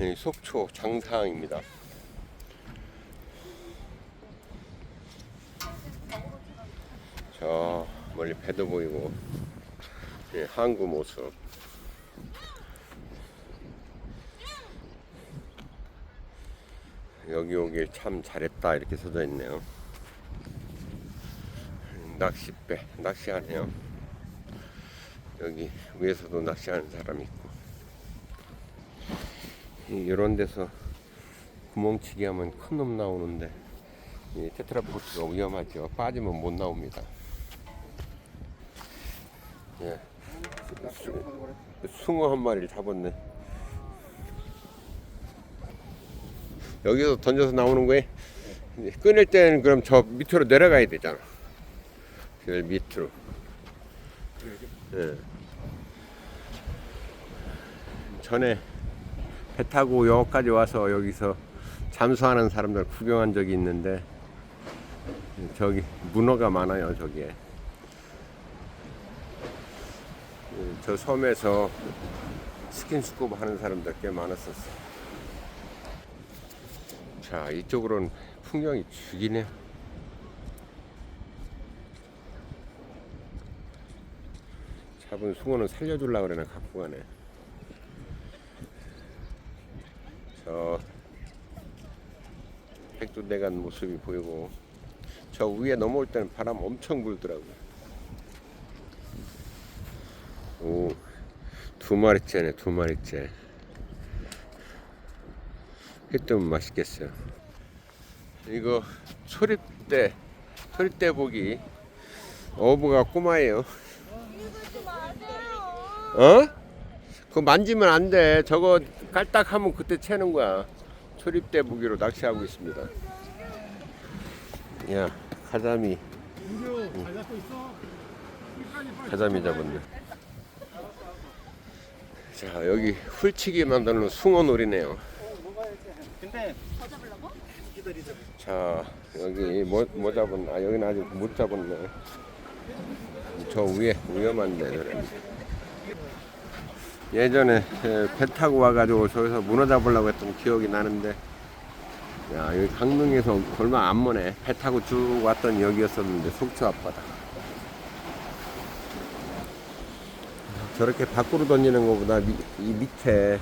예, 속초 장사항입니다. 저 멀리 배도 보이고 예, 항구 모습. 여기 오길 참 잘했다 이렇게 써져 있네요. 낚싯배 낚시하네요. 여기 위에서도 낚시하는 사람이 있고 이런 데서 구멍치기 하면 큰 놈 나오는데 이 테트라포트가 위험하죠. 빠지면 못 나옵니다. 예. 수- 숭어 한 마리를 잡았네. 여기서 던져서 나오는 이제 끊을 때는 그럼 저 밑으로 내려가야 되잖아. 그 밑으로. 예. 전에 배 타고 여기까지 와서 여기서 잠수하는 사람들 구경한 적이 있는데 저기 문어가 많아요 저기에. 예, 저 섬에서 스킨스쿠버 하는 사람들 꽤 많았었어 자 이쪽으로는 풍경이 죽이네요. 잡은 숭어는 살려주려고 그러나 갖고 가네 저 백두대간 모습이 보이고 저 위에 넘어올 때는 바람 엄청 불더라고요. 오 두 마리째네 두 마리째. 해 뜨면 맛있겠어요. 이거 소립대 소립대 보기. 어부가 꼬마예요. 어? 그거 만지면 안 돼. 저거 깔딱하면 그때 채는 거야. 초립대 무기로 낚시하고 있습니다. 야, 가자미. 가자미 잡았네. 자, 여기 훌치기 만드는 숭어놀이네요. 자, 여기 뭐, 뭐 잡았나? 아, 여기는 아직 못 잡았네. 저 위에 위험한데. 예전에 에, 배 타고 와가지고 저기서 문어 잡으려고 했던 기억이 나는데, 야, 여기 강릉에서 얼마 안 머네. 배 타고 쭉 왔던 여기였었는데, 속초 앞바다. 저렇게 밖으로 던지는 것보다 미- 이 밑에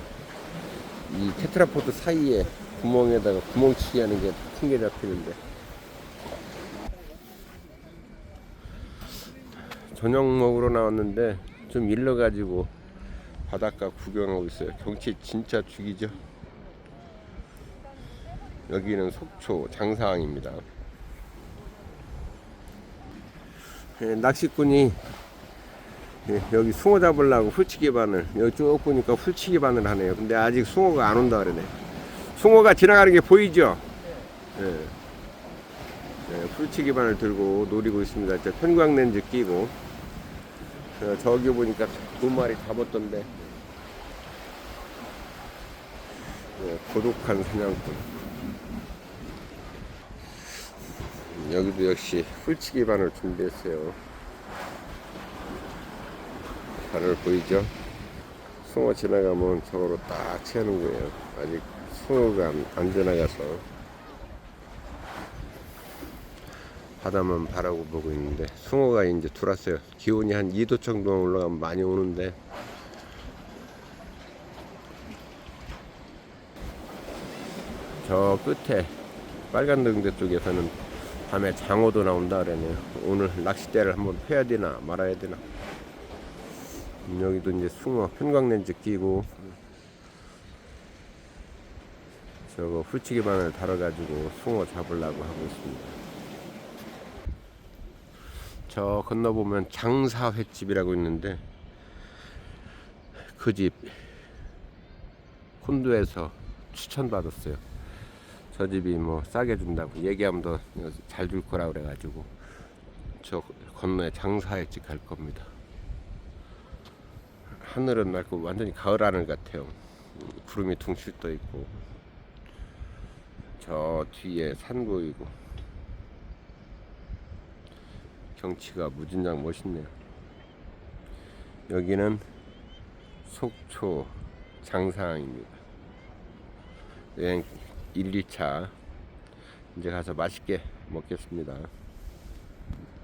이 테트라포드 사이에 구멍에다가 구멍치기 하는 게 큰 게 잡히는데 저녁 먹으러 나왔는데 좀 일러가지고 바닷가 구경하고 있어요. 경치 진짜 죽이죠? 여기는 속초 장사항입니다. 예, 낚시꾼이 예, 여기 숭어 잡으려고 훌치기 바늘 여기 쭉 보니까 훌치기 바늘 하네요. 근데 아직 숭어가 안 온다 그러네. 숭어가 지나가는 게 보이죠? 예. 예, 훌치기 바늘 들고 노리고 있습니다. 이제 편광 렌즈 끼고. 어, 저기 보니까 두 마리 잡았던데 예, 고독한 사냥꾼 여기도 역시 훌치기 바늘 준비했어요 바늘 보이죠? 숭어 지나가면 저거로 딱 채는 거예요. 아직 숭어가 안, 안 지나가서 바다만 바라고 보고 있는데 숭어가 이제 들어왔어요. 기온이 한 2도 정도 올라가면 많이 오는데 저 끝에 빨간 등대 쪽에서는 밤에 장어도 나온다 그러네요. 오늘 낚싯대를 한번 펴야 되나 말아야 되나. 음, 여기도 이제 숭어 편광렌즈 끼고 저거 훌치기 바늘 달아가지고 숭어 잡으려고 하고 있습니다. 저 건너보면 장사 횟집이라고 있는데 그 집 콘도에서 추천받았어요. 저 집이 뭐 싸게 준다고 얘기하면 더 잘 줄 거라 그래가지고 저 건너에 장사 횟집 갈 겁니다. 하늘은 맑고 완전히 가을 하늘 같아요. 음, 구름이 둥실 떠 있고 저 뒤에 산 보이고 경치가 무진장 멋있네요. 여기는 속초 장사항입니다. 여행 1, 2차 이제 가서 맛있게 먹겠습니다.